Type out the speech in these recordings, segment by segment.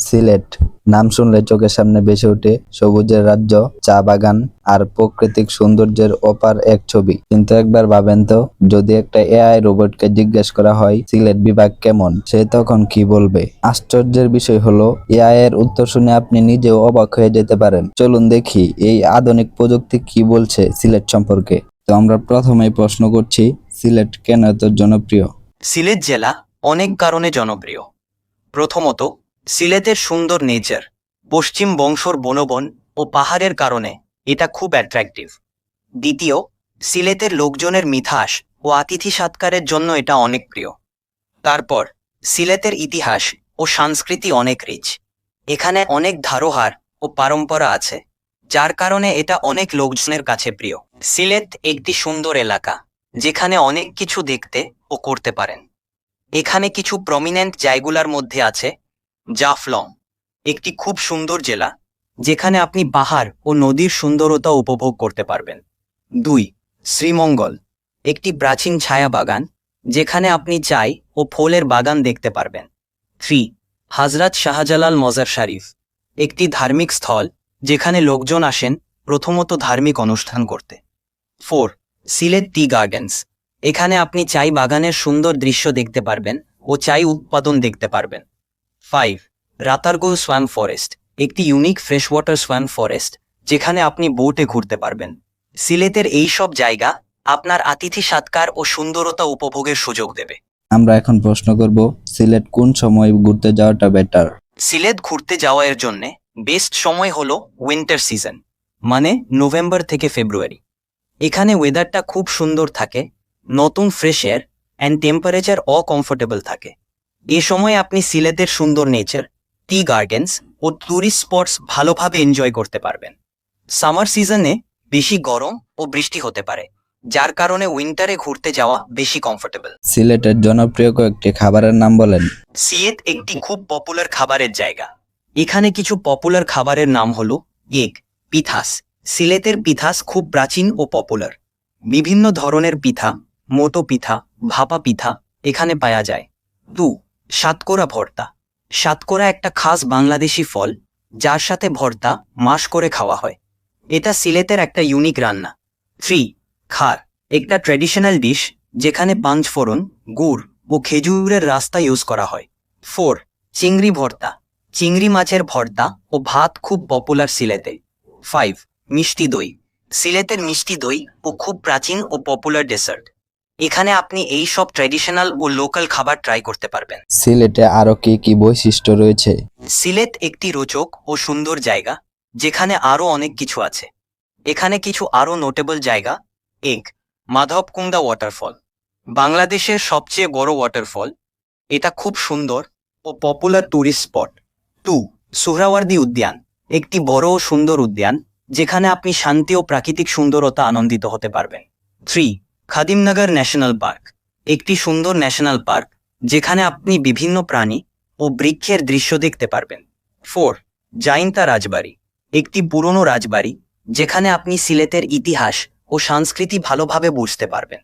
সিলেট। নাম শুনলে চোখের সামনে ভেসে ওঠে সবুজের রাজ্য, চা বাগান আর প্রাকৃতিক সৌন্দর্যের অপার এক ছবি। কিন্তু একবার ভাবেন তো, যদি একটা এআই রোবটকে জিজ্ঞেস করা হয়, সিলেট বিভাগ কেমন, সে তখন কি বলবে? আশ্চর্যের বিষয় হলো, এআই এর উত্তর শুনে আপনি নিজেও অবাক হয়ে যেতে পারেন। চলুন দেখি, এই আধুনিক প্রযুক্তি কি বলছে সিলেট সম্পর্কে। তো আমরা প্রথমেই প্রশ্ন করছি, সিলেট কেন এত জনপ্রিয়? সিলেট জেলা অনেক কারণে জনপ্রিয়। প্রথমত সিলেটের সুন্দর নেচার পশ্চিম বংশর বনবন ও পাহাড়ের কারণে এটা খুব অ্যাট্রাকটিভ দ্বিতীয়, সিলেটের লোকজনের মিঠাস ও আতিথি সৎকারের জন্য এটা অনেক প্রিয়। তারপর, সিলেটের ইতিহাস ও সংস্কৃতি অনেক রিচ এখানে অনেক ধারোহার ও পরম্পরা আছে, যার কারণে এটা অনেক লোকজনের কাছে প্রিয়। সিলেট একটি সুন্দর এলাকা, যেখানে অনেক কিছু দেখতে ও করতে পারেন। এখানে কিছু প্রমিনেন্ট জায়গুলার মধ্যে আছে জাফলং, একটি খুব সুন্দর জেলা যেখানে আপনি পাহাড় ও নদীর সুন্দরতা উপভোগ করতে পারবেন। দুই, শ্রীমঙ্গল, একটি প্রাচীন ছায়া বাগান যেখানে আপনি চাই ও ফুলের বাগান দেখতে পারবেন। থ্রি হাজরাত শাহজালাল মজার শরীফ, একটি ধার্মিক স্থল যেখানে লোকজন আসেন প্রথমত ধার্মিক অনুষ্ঠান করতে। ফোর, সিলেট টি গার্ডেন্স, এখানে আপনি চাই বাগানের সুন্দর দৃশ্য দেখতে পারবেন ও চাই উৎপাদন দেখতে পারবেন। ফাইভ রাতারগুল সোয়ান ফরেস্ট একটি unique fresh water swamp forest যেখানে আপনি বোটে ঘুরতে পারবেন। সিলেটের এই সব জায়গা আপনার আতিথি সৎকার ও সুন্দরতা উপভোগের সুযোগ দেবে। আমরা এখন প্রশ্ন করব সিলেট কোন সময় ঘুরতে যাওয়াটা বেটার সিলেট ঘুরতে যাওয়ার জন্যে বেস্ট সময় হলো উইন্টার সিজন মানে নভেম্বর থেকে ফেব্রুয়ারি এখানে ওয়েদারটা খুব সুন্দর থাকে নতুন fresh air and temperature uncomfortable থাকে। এ সময় আপনি সিলেটের সুন্দর নেচার টি গার্ডেন্স ও ট্যুরিস্ট স্পটস ভালোভাবে এনজয় করতে পারবেন। সামার সিজনে বেশি গরম ও বৃষ্টি হতে পারে যার কারণে উইন্টারে ঘুরতে যাওয়া বেশি কমফোর্টেবল সিলেটের জনপ্রিয় কয়েকটি খাবারের নাম বলেন। সিয়েত একটি খুব পপুলার খাবারের জায়গা। এখানে কিছু পপুলার খাবারের নাম হলো এগ পিথাস। সিলেটের পিঠাস খুব প্রাচীন ও পপুলার বিভিন্ন ধরনের পিঠা মোটো পিঠা ভাপা পিঠা এখানে পাওয়া যায়। দু সাতকোরা ভর্তা। সাতকোরা একটা খাস বাংলাদেশি ফল, যার সাথে ভর্তা মাস করে খাওয়া হয়। এটা সিলেটের একটা ইউনিক রান্না। থ্রি খার, একটা ট্র্যাডিশনাল ডিশ যেখানে পাঁচফোড়ন গুড় ও খেজুরের রাস্তা ইউজ করা হয়। ফোর চিংড়ি ভর্তা। চিংড়ি মাছের ভর্তা ও ভাত খুব পপুলার সিলেটে। ফাইভ মিষ্টি দই। সিলেটের মিষ্টি দই ও খুব প্রাচীন ও পপুলার ডেসার্ট এখানে আপনি এই সব ট্র্যাডিশনাল ও লোকাল খাবার ট্রাই করতে পারবেন। সিলেটে আরও কি কি বৈশিষ্ট্য রয়েছে? সিলেট একটি রোচক ও সুন্দর জায়গা যেখানে আরও অনেক কিছু আছে। এখানে কিছু আরও নোটেবল জায়গা এক মাধবকুন্দা ওয়াটারফল বাংলাদেশের সবচেয়ে বড় ওয়াটারফল এটা খুব সুন্দর ও popular tourist spot two Suhrawardy Udyan একটি বড় ও সুন্দর উদ্যান যেখানে আপনি শান্তি ও প্রাকৃতিক সুন্দরতা আনন্দিত হতে পারবেন। থ্রি খাদিমনগর ন্যাশনাল পার্ক, একটি সুন্দর ন্যাশনাল পার্ক যেখানে আপনি বিভিন্ন প্রাণী ও বৃক্ষের দৃশ্য দেখতে পারবেন। ফোর, জাইন্তা রাজবাড়ি, একটি পুরনো রাজবাড়ি যেখানে আপনি সিলেটের ইতিহাস ও সংস্কৃতি ভালোভাবে বুঝতে পারবেন।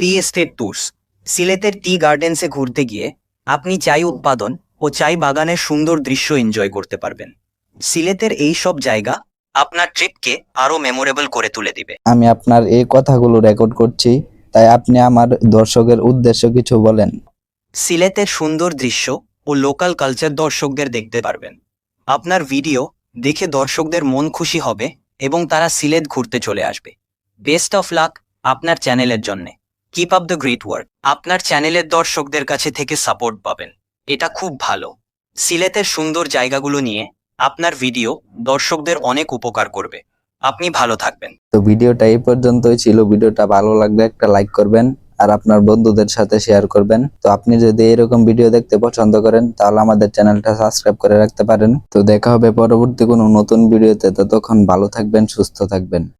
টি এস্টেট ট্যুরস, সিলেটের টি গার্ডেন্সে ঘুরতে গিয়ে আপনি চাই উৎপাদন ও চাই বাগানের সুন্দর দৃশ্য এনজয় করতে পারবেন। সিলেটের এই সব জায়গা আপনার ট্রিপকে আরও মেমোরেবল করে তুলে দিবে। আমি আপনার এই কথাগুলো রেকর্ড করছি। তাই আপনি আমার দর্শকের উদ্দেশ্য কিছু বলেন। সিলেটের সুন্দর দৃশ্য ও লোকাল কালচার দর্শকদের দেখতে পারবেন। আপনার ভিডিও দেখে দর্শকদের মন খুশি হবে এবং তারা সিলেট ঘুরতে চলে আসবে। বেস্ট অফ লাক আপনার চ্যানেলের জন্য। Keep up the great work. আপনার চ্যানেলের দর্শকদের কাছে থেকে সাপোর্ট পাবেন। এটা খুব ভালো। সিলেটের সুন্দর জায়গাগুলো নিয়ে আপনার ভিডিও দর্শকদের অনেক উপকার করবে। আপনি ভালো থাকবেন। তো ভিডিওটা এই পর্যন্তই ছিল। ভিডিওটা ভালো লাগলে একটা লাইক করবেন আর আপনার বন্ধুদের সাথে শেয়ার করবেন। তো আপনি যদি এরকম ভিডিও দেখতে পছন্দ করেন, তাহলে আমাদের চ্যানেলটা সাবস্ক্রাইব করে রাখতে পারেন। তো দেখা হবে পরবর্তী কোনো নতুন ভিডিওতে। ততক্ষণ ভালো থাকবেন, সুস্থ থাকবেন।